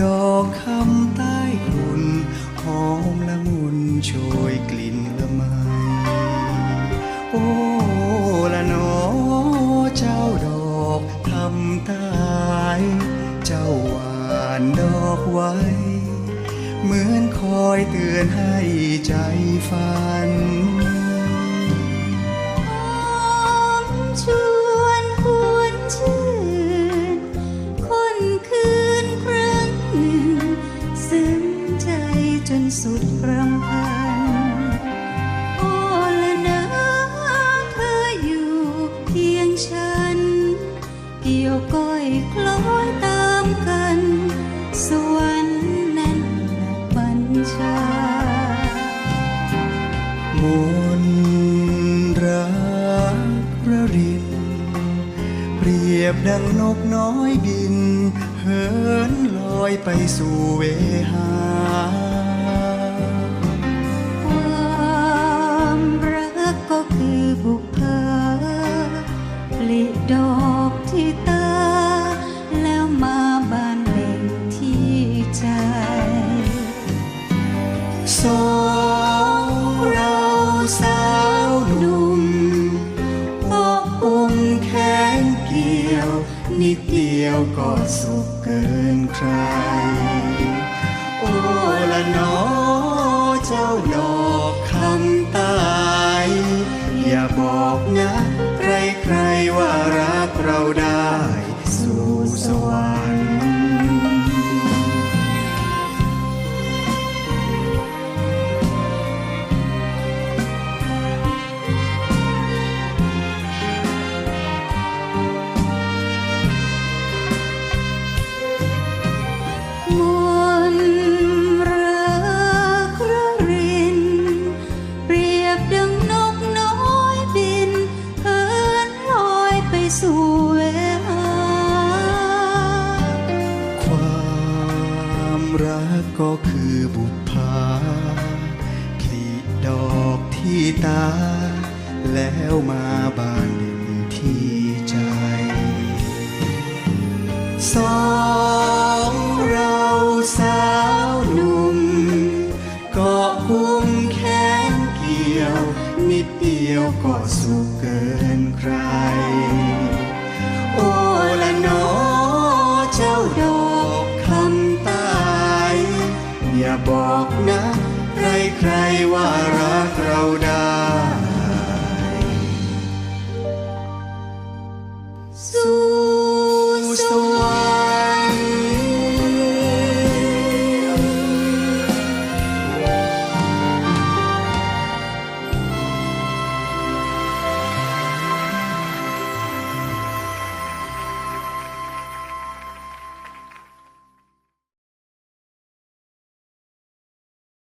ดอกคำใต้หุ่นหอมละมุนโชยกลิ่นละไมโอ้ละนอเจ้าดอกทำตายเจ้าหวานดอกไว้ เหมือนคอยเตือนให้ใจฝัน สุดรำพันโอ้ละนะเธออยู่เพียงฉัน เกี่ยวก้อยคล้อยตามกัน สวรรค์นั้นลักบัญชามนรักระริน เปรียบดังนกน้อยบิน เหินลอยไปสู่เวหา ดอกที่ตา แล้วมาบานเล็งที่ใจ สองเราสาวหนุ่มอบอุ่นแขนเกี่ยว นิดเดียวก็สุขเกินใคร โอ้ละนอเจ้าดอกคำตาย อย่าบอกนะ รักก็คือบุพภาผลิดอกที่ตา แล้วมาบานเด่นที่ใจ สองเราสาวหนุ่มกาะกุมแขนเกี่ยว นิดเดียวก็สุขเกินใคร บอกนะ ใครใครว่ารักเราได้